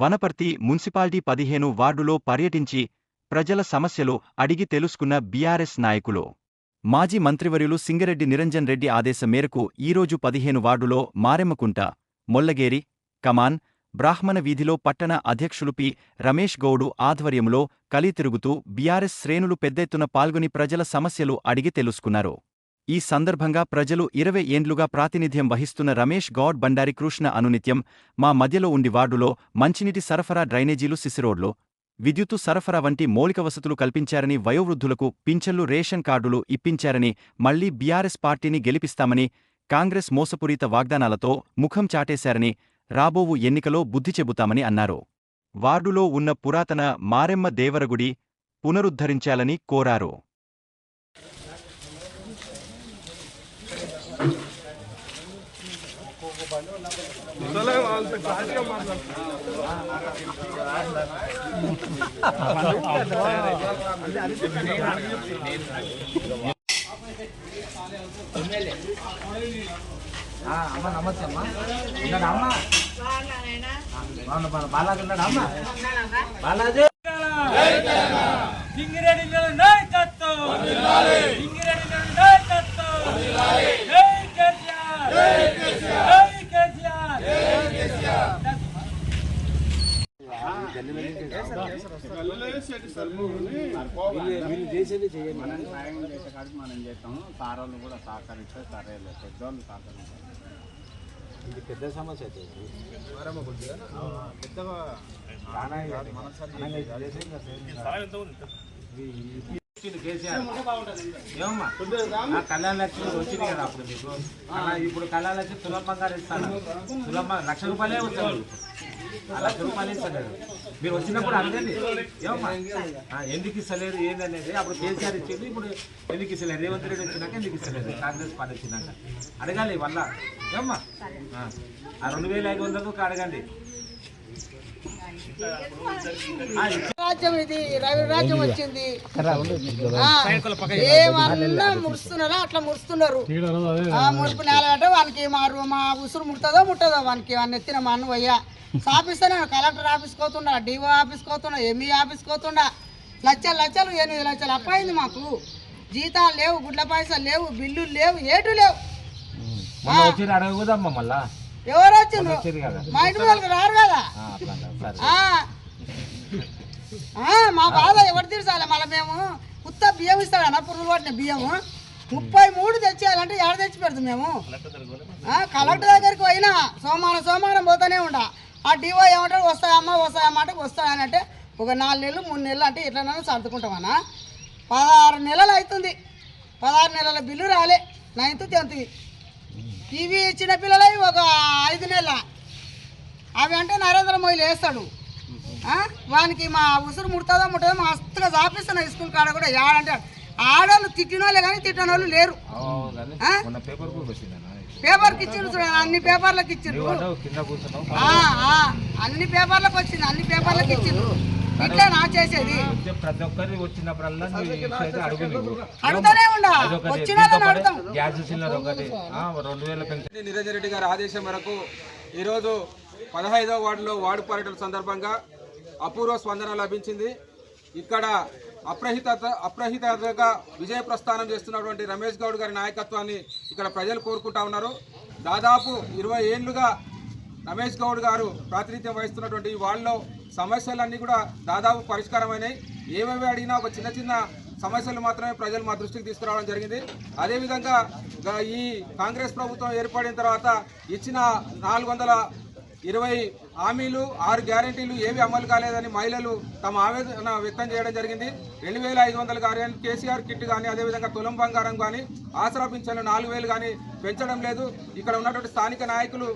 Wanaparthy municipality పదిహేను వార్డులో పర్యటించి ప్రజల సమస్యలు అడిగి తెలుసుకున్న బీఆర్ఎస్ నాయకులు. మాజీ మంత్రివర్యులు సింగరెడ్డి నిరంజన్ రెడ్డి ఆదేశం మేరకు ఈరోజు పదిహేను వార్డులో మారెమ్మకుంట మొల్లగేరి కమాన్ బ్రాహ్మణ వీధిలో పట్టణ అధ్యక్షులు పి. రమేష్ గౌడు ఆధ్వర్యంలో కలితిరుగుతూ బీఆర్ఎస్ శ్రేణులు పెద్దెత్తున పాల్గొని ప్రజల సమస్యలు అడిగి తెలుసుకున్నారు. ఈ సందర్భంగా ప్రజలు ఇరవై ఏండ్లుగా ప్రాతినిధ్యం వహిస్తున్న రమేష్ గౌడ్ బండారి కృష్ణ అనునిత్యం మా మధ్యలో ఉండి వార్డులో మంచినీటి సరఫరా డ్రైనేజీలు సిసిరోడ్లు విద్యుత్తు సరఫరా వంటి మౌలిక వసతులు కల్పించారని వయోవృద్ధులకు పింఛన్లు రేషన్ కార్డులు ఇప్పించారని మళ్ళీ బీఆర్ఎస్ పార్టీని గెలిపిస్తామని కాంగ్రెస్ మోసపూరిత వాగ్దానాలతో ముఖం చాటేశారని రాబోవు ఎన్నికలో బుద్ధి చెబుతామని అన్నారు. వార్డులో ఉన్న పురాతన మారెమ్మ దేవరగుడి పునరుద్ధరించాలని కోరారు. అమ్మ నమస్తే అమ్మ ఉన్నాడా అమ్మ బాగున్నా బాలాజీ ఉన్నాడా అమ్మ బాలాజీ సింగిరెడ్డి నాయకత్వం జై కేసీఆర్ జై కేసీఆర్ మీరు చేసేది చేయండి మనం సాయం చేసే కాడికి మనం చేస్తాము సార్ వాళ్ళు కూడా సహకరిస్తే సరే పెద్దోళ్ళు సహకరిస్తారు ఇది పెద్ద సమస్య అయితే ఇచ్చిండు కేసీఆర్. ఏమమ్మా? కళ్యాణ లక్ష్మి వచ్చింది కదా అప్పుడు మీకు. ఇప్పుడు కళ్యాణ లక్ష్మి బంగారు ఇస్తాను బంగారు లక్ష రూపాయలే వచ్చాడు ఆ లక్ష రూపాయలు ఇస్తాడు. మీరు వచ్చినప్పుడు అడగండి. ఏమమ్మా? ఎందుకు ఇస్తలేరు? ఏందనేది. అప్పుడు కేసీఆర్ ఇచ్చింది. ఇప్పుడు ఎందుకు ఇస్తలేరు? రేవంత్ రెడ్డి వచ్చినాక ఎందుకు ఇస్తలేదు కాంగ్రెస్ పార్టీ వచ్చినాక. అడగాలి వల్ల ఏమమ్మా? ఆ, రెండు వేల ఐదు వందలకు అడగండి. రాజ్యం ఇది రవి రాజ్యం వచ్చింది. ఏమన్నా మురుస్తున్నారో అట్లా మురుస్తున్నారు ఆ, మురుపు నేల అంటే వానికి మా మా ఉసురు ముడుతుందో ముట్టదో వానికి వాడిని ఎత్తిన మా అన్న పోయ్యా. ఆఫీస్తోనే కలెక్టర్ ఆఫీస్ పోతుండా డిఓ ఆఫీస్ పోతుండా ఎంఈ ఆఫీస్ పోతుండా. లక్షలు లక్షలు ఎనిమిది లక్షలు అప్పయింది మాకు. జీతాలు లేవు గుడ్ల పైసలు లేవు బిల్లులు లేవు ఏటు లేవు. మళ్ళా. ఎవరు వచ్చిండ్రు? వచ్చేది మా ఇంటి వాళ్ళకి రారు కదా? మా బాధ ఎవరు తీర్చాలి? మళ్ళీ మేము ఉత్త బియ్యం ఇస్తాడన్న పురుగులు పట్టిన బియ్యము ముప్పై మూడు తెచ్చేయాలంటే ఎక్కడ తెచ్చి పెడతాం మేము? కలెక్టర్ దగ్గరికి పోయినా సోమవారం సోమవారం పోతానే ఉండా. ఆ డివో ఏమంటాడు వస్తాయమ్మా వస్తాయమ్మా అంటే వస్తాయని అంటే ఒక నాలుగు నెలలు మూడు నెలలు అంటే ఇట్లనే సర్దుకుంటామన్నా. పదహారు నెలలు అవుతుంది. పదహారు నెలల బిల్లు రాలే. Ninth tenth. ఇవి చిన్న పిల్లలవి ఒక ఐదు నెలల. అవి అంటే నరేంద్ర మోయిలు వేస్తాడు? వానికి మా ఉసురు ముడుతుందో ముట్టదో మస్తుగా చాపిస్తున్నాయి స్కూల్ కాడ కూడా ఏడంటే ఆడవాళ్ళు తిట్టినోళ్ళే కానీ తిట్టిన వాళ్ళు లేరు పేపర్కి ఇచ్చిండ్రు చూడండి అన్ని పేపర్లకు ఇచ్చిండ్రు. అన్ని పేపర్లకు వచ్చింది అన్ని పేపర్లకు ఇచ్చిండ్రు. ఇట్లా నా చేసేది. ప్రతి ఒక్కరి వచ్చినప్పుడల్లా అడుగు అడుగుతూనే వచ్చిన గ్యాస్ సిలిండర్ ఒకటి. రెండు వేల నిరంజన్ రెడ్డి గారి ఆదేశం మేరకు ఈరోజు పదహైదవ వార్డులో వార్డు పర్యటన సందర్భంగా అపూర్వ స్పందన లభించింది. ఇక్కడ అప్రహిత అప్రహితగా విజయ ప్రస్థానం చేస్తున్నటువంటి రమేష్ గౌడ్ గారి నాయకత్వాన్ని ఇక్కడ ప్రజలు కోరుకుంటా ఉన్నారు. దాదాపు ఇరవై ఏళ్ళుగా రమేష్ గౌడ్ గారు ప్రాతినిధ్యం వహిస్తున్నటువంటి వాళ్ళలో సమస్యలన్నీ కూడా దాదాపు పరిష్కారమైనాయి. ఏమేమి అడిగినా ఒక చిన్న చిన్న సమస్యలు మాత్రమే ప్రజలు మా దృష్టికి తీసుకురావడం జరిగింది. అదేవిధంగా ఈ కాంగ్రెస్ ప్రభుత్వం ఏర్పడిన తర్వాత ఇచ్చిన నాలుగు వందల ఇరవై హామీలు ఆరు గ్యారంటీలు ఏవి అమలు కాలేదని మహిళలు తమ ఆవేదన వ్యక్తం చేయడం జరిగింది. రెండు వేల ఐదు వందలు కానీ కేసీఆర్ కిట్ కానీ అదేవిధంగా తులం బంగారం కానీ ఆసరా పింఛన్లు నాలుగు వేలు కానీ పెంచడం లేదు. ఇక్కడ ఉన్నటువంటి స్థానిక నాయకులు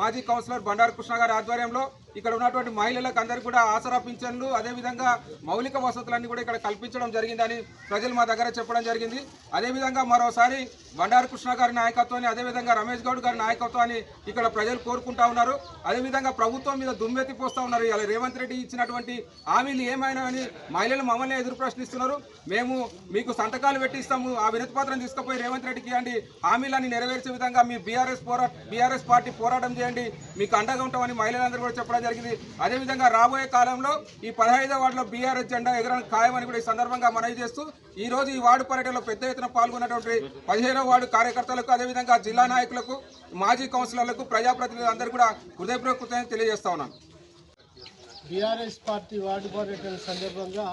మాజీ కౌన్సిలర్ బండారు కృష్ణ గారి ఆధ్వర్యంలో ఇక్కడ ఉన్నటువంటి మహిళలకు అందరికీ కూడా ఆసరా పింఛన్లు అదేవిధంగా మౌలిక వసతులన్నీ కూడా ఇక్కడ కల్పించడం జరిగిందని ప్రజలు మా దగ్గర చెప్పడం జరిగింది. అదేవిధంగా మరోసారి బండారు కృష్ణ గారి నాయకత్వాన్ని అదేవిధంగా రమేష్ గౌడ్ గారి నాయకత్వాన్ని ఇక్కడ ప్రజలు కోరుకుంటా ఉన్నారు. అదేవిధంగా ప్రభుత్వం మీద దుమ్మెత్తి పోస్తూ ఉన్నారు. ఇలా రేవంత్ రెడ్డి ఇచ్చినటువంటి హామీలు ఏమైనా అని మహిళలు మమ్మల్ని ఎదురు ప్రశ్నిస్తున్నారు. మేము మీకు సంతకాలు పెట్టిస్తాము ఆ వినతి పత్రం తీసుకుపోయి రేవంత్ రెడ్డికి ఇవ్వండి. హామీలన్నీ నెరవేర్చే విధంగా మీ బీఆర్ఎస్ పోరా బీఆర్ఎస్ పార్టీ పోరాటం చేయండి. మీకు అండగా ఉంటామని మహిళలందరూ కూడా చెప్పడం చెప్పడం జరిగింది. అదేవిధంగా రాబోయే కాలంలో ఈ పదహైదో వార్డులో బీఆర్ఎస్ జెండా ఎగరడం ఖాయమని కూడా ఈ సందర్భంగా మనవి చేస్తూ ఈ రోజు ఈ వార్డు పర్యటనలో పెద్ద ఎత్తున పాల్గొన్నటువంటి పదిహేనో వార్డు కార్యకర్తలకు అదేవిధంగా జిల్లా నాయకులకు మాజీ కౌన్సిలర్లకు ప్రజాప్రతినిధులు అందరూ కూడా హృదయపూర్వక కృతజ్ఞత తెలియజేస్తా ఉన్నాను. బీఆర్ఎస్ పార్టీ వార్డు పర్యటన సందర్భంగా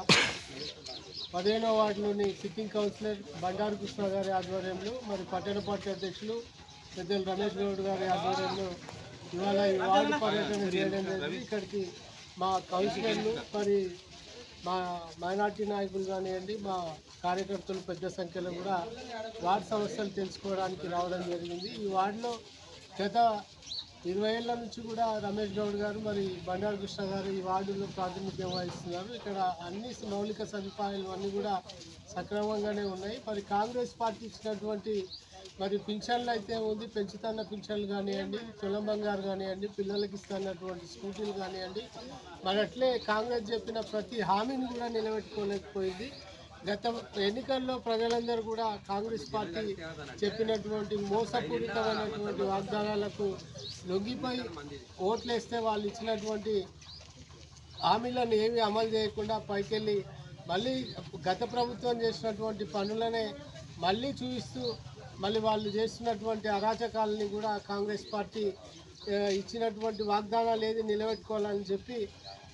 పదిహేనో వార్డులోని సిట్టింగ్ కౌన్సిలర్ బండారు కృష్ణ గారి ఆధ్వర్యంలో మరి పట్టణ పార్టీ అధ్యక్షులు పెద్దలు రమేష్ గౌడ్ గారి ఆధ్వర్యంలో ఇవాళ ఈ వార్డు పర్యటన చేయడం జరిగింది ఇక్కడికి మా కౌన్సిలర్లు మరి మా మైనార్టీ నాయకులు కానివ్వండి మా కార్యకర్తలు పెద్ద సంఖ్యలో కూడా వార్డు సమస్యలు తెలుసుకోవడానికి రావడం జరిగింది. ఈ వార్డులో గత ఇరవై ఏళ్ళ నుంచి కూడా రమేష్ గౌడ్ గారు మరి బండారు కృష్ణ గారు ఈ వార్డులో ప్రాతినిధ్యం వహిస్తున్నారు. ఇక్కడ అన్ని మౌలిక సదుపాయాలు అన్నీ కూడా సక్రమంగానే ఉన్నాయి. మరి కాంగ్రెస్ పార్టీ ఇచ్చినటువంటి మరి పింఛన్లు అయితే ఉంది పెంచుతున్న పింఛన్లు కానివ్వండి తులం బంగారు కానివ్వండి పిల్లలకి ఇస్తున్నటువంటి స్కూటీలు కానివ్వండి. మరి అట్లే కాంగ్రెస్ చెప్పిన ప్రతి హామీని కూడా నిలబెట్టుకోలేకపోయింది. గత ఎన్నికల్లో ప్రజలందరూ కూడా కాంగ్రెస్ పార్టీ చెప్పినటువంటి మోసపూరితమైనటువంటి వాగ్దానాలకు లొంగిపోయి ఓట్లేస్తే వాళ్ళు ఇచ్చినటువంటి హామీలను ఏమీ అమలు చేయకుండా పైకెళ్ళి మళ్ళీ గత ప్రభుత్వం చేసినటువంటి పనులనే మళ్ళీ చూపిస్తూ మళ్ళీ వాళ్ళు చేస్తున్నటువంటి అరాచకాలని కూడా కాంగ్రెస్ పార్టీ ఇచ్చినటువంటి వాగ్దానాలు ఏది నిలబెట్టుకోవాలని చెప్పి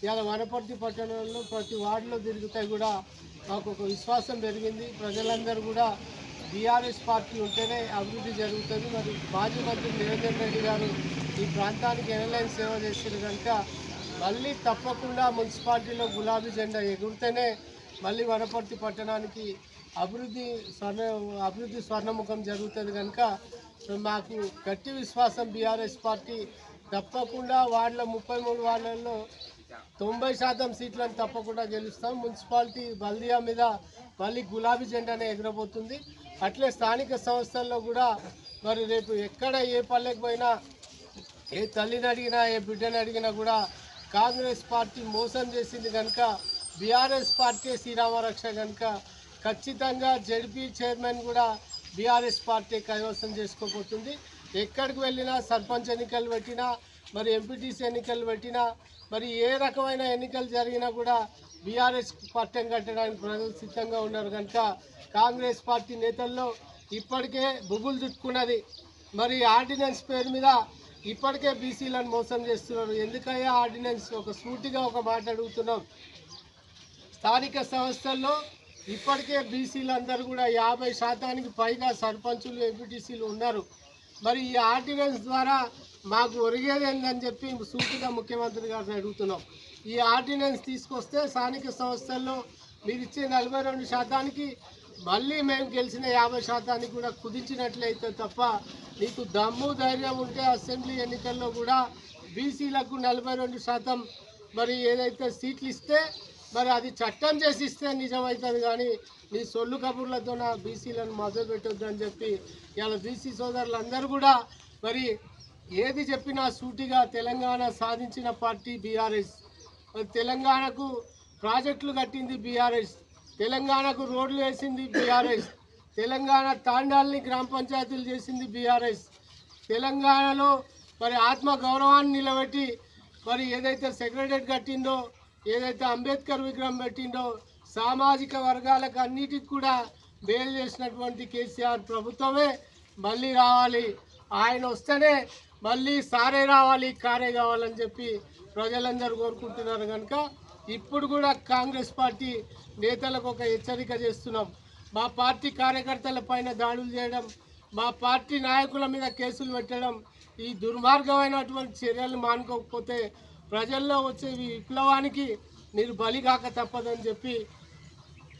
ఇలా వనపర్తి పట్టణంలో ప్రతి వార్డులో తిరుగుతే కూడా మాకు ఒక విశ్వాసం పెరిగింది. ప్రజలందరూ కూడా బీఆర్ఎస్ పార్టీ ఉంటేనే అభివృద్ధి జరుగుతుంది. మరి మాజీ మంత్రి నిరంజన్ రెడ్డి గారు ఈ ప్రాంతానికి ఎనలైన్ సేవ చేసిన కనుక మళ్ళీ తప్పకుండా మున్సిపాలిటీలో గులాబీ జెండా ఎగురితేనే మళ్ళీ వనపర్తి పట్టణానికి అభివృద్ధి స్వర్ణ అభివృద్ధి స్వర్ణముఖం జరుగుతుంది కనుక మాకు గట్టి విశ్వాసం బీఆర్ఎస్ పార్టీ తప్పకుండా వార్డుల ముప్పై మూడు వార్డులలో తొంభై శాతం సీట్లను తప్పకుండా గెలుస్తాం. మున్సిపాలిటీ బల్దియా మీద మళ్ళీ గులాబీ జెండానే ఎగరబోతుంది. అట్లే స్థానిక సంస్థల్లో కూడా మరి రేపు ఎక్కడ ఏ పల్లెకి పోయినా ఏ తల్లిని అడిగినా ఏ బిడ్డని అడిగినా కూడా కాంగ్రెస్ పార్టీ మోసం చేసింది కనుక బీఆర్ఎస్ పార్టీ శ్రీరామరక్ష కనుక ఖచ్చితంగా జడ్పీ చైర్మన్ కూడా బీఆర్ఎస్ పార్టీ కైవసం చేసుకోబోతుంది. ఎక్కడికి వెళ్ళినా సర్పంచ్ ఎన్నికలు పెట్టినా మరి ఎంపీటీసీ ఎన్నికలు పెట్టినా మరి ఏ రకమైన ఎన్నికలు జరిగినా కూడా బీఆర్ఎస్ పట్టం కట్టడానికి ప్రజలు సిద్ధంగా ఉన్నారు. కనుక కాంగ్రెస్ పార్టీ నేతల్లో ఇప్పటికే బుగులు చుట్టుకున్నది. మరి ఆర్డినెన్స్ పేరు మీద ఇప్పటికే బీసీలను మోసం చేస్తున్నారు. ఎందుకయ్యా ఆర్డినెన్స్? ఒక సూటిగా ఒక మాట అడుగుతున్నాం. స్థానిక సంస్థల్లో ఇప్పటికే బీసీలందరూ కూడా యాభై శాతానికి పైగా సర్పంచులు ఎంపీటీసీలు ఉన్నారు. మరి ఈ ఆర్డినెన్స్ ద్వారా మాకు ఒరిగేది ఏందని చెప్పి సూటిగా ముఖ్యమంత్రి గారిని అడుగుతున్నాం. ఈ ఆర్డినెన్స్ తీసుకొస్తే స్థానిక సంస్థల్లో మీరు ఇచ్చే నలభై రెండు శాతానికి మళ్ళీ మేము గెలిచిన యాభై శాతానికి కూడా కుదించినట్లయితే తప్ప నీకు దమ్ము ధైర్యం ఉంటే అసెంబ్లీ ఎన్నికల్లో కూడా బీసీలకు నలభై రెండు శాతం మరి ఏదైతే సీట్లు ఇస్తే మరి అది చట్టం చేసి ఇస్తే నిజమవుతుంది కానీ నీ సొల్లు కబుర్లతో నా బీసీలను మద్దతు పెట్టొద్దు అని చెప్పి ఇవాళ బీసీ సోదరులందరూ కూడా మరి ఏది చెప్పినా సూటిగా తెలంగాణ సాధించిన పార్టీ బీఆర్ఎస్. మరి తెలంగాణకు ప్రాజెక్టులు కట్టింది బీఆర్ఎస్. తెలంగాణకు రోడ్లు వేసింది బీఆర్ఎస్. తెలంగాణ తాండాల్ని గ్రామ పంచాయతీలు చేసింది బీఆర్ఎస్. తెలంగాణలో మరి ఆత్మ గౌరవాన్ని నిలబెట్టి మరి ఏదైతే సెక్రటరేట్ కట్టిందో ఏదైతే అంబేద్కర్ విగ్రహం పెట్టిండో సామాజిక వర్గాలకు అన్నిటికి కూడా మేలు చేసినటువంటి కేసీఆర్ ప్రభుత్వమే మళ్ళీ రావాలి. ఆయన వస్తేనే మళ్ళీ సారే రావాలి కారే కావాలని చెప్పి ప్రజలందరూ కోరుకుంటున్నారు కనుక ఇప్పుడు కూడా కాంగ్రెస్ పార్టీ నేతలకు ఒక హెచ్చరిక చేస్తున్నాం. మా పార్టీ కార్యకర్తల పైన దాడులు చేయడం మా పార్టీ నాయకుల మీద కేసులు పెట్టడం ఈ దుర్మార్గమైనటువంటి చర్యలు మానుకోకపోతే ప్రజల్లో వచ్చే విప్లవానికి మీరు బలి కాక తప్పదని చెప్పి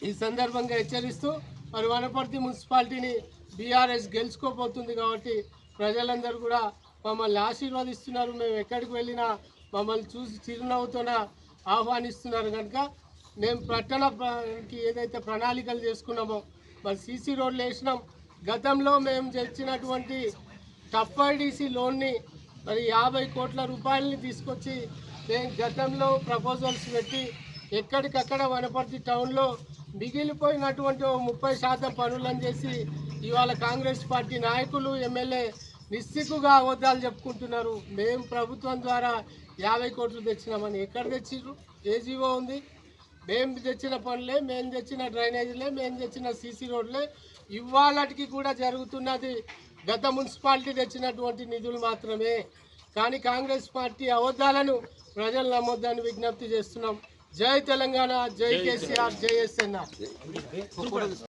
ఈ సందర్భంగా హెచ్చరిస్తూ మరి వనపర్తి మున్సిపాలిటీని బీఆర్ఎస్ గెలుచుకోబోతుంది కాబట్టి ప్రజలందరూ కూడా మమ్మల్ని ఆశీర్వదిస్తున్నారు. మేము ఎక్కడికి వెళ్ళినా మమ్మల్ని చూసి చిరునవ్వుతోన ఆహ్వానిస్తున్నారు కనుక మేము పట్టణకి ఏదైతే ప్రణాళికలు చేసుకున్నామో మరి సీసీ రోడ్లు వేసినాం. గతంలో మేము తెచ్చినటువంటి టఫ్ ఐడిసి లోన్ని మరి యాభై కోట్ల రూపాయలని తీసుకొచ్చి మేము గతంలో ప్రపోజల్స్ పెట్టి ఎక్కడికక్కడ వనపర్తి టౌన్లో మిగిలిపోయినటువంటి ముప్పై శాతం పనులను చేసి ఇవాళ కాంగ్రెస్ పార్టీ నాయకులు ఎమ్మెల్యే నిస్సిగ్గుగా అబద్ధాలు చెప్పుకుంటున్నారు. మేము ప్రభుత్వం ద్వారా యాభై కోట్లు తెచ్చినామని ఎక్కడ తెచ్చిర్రు? ఏ జీవో ఉంది? మేము తెచ్చిన పనులే మేము తెచ్చిన డ్రైనేజీలే మేము తెచ్చిన సీసీ రోడ్లే ఇవాళటికి కూడా జరుగుతున్నది గత మున్సిపాలిటీ తెచ్చినటువంటి నిధులు మాత్రమే. కానీ కాంగ్రెస్ పార్టీ అబద్ధాలను ప్రజలు నమ్మొద్దని విజ్ఞప్తి చేస్తున్నాం. జై తెలంగాణ జై కేసీఆర్ జై ఎస్ఎన్ఆర్.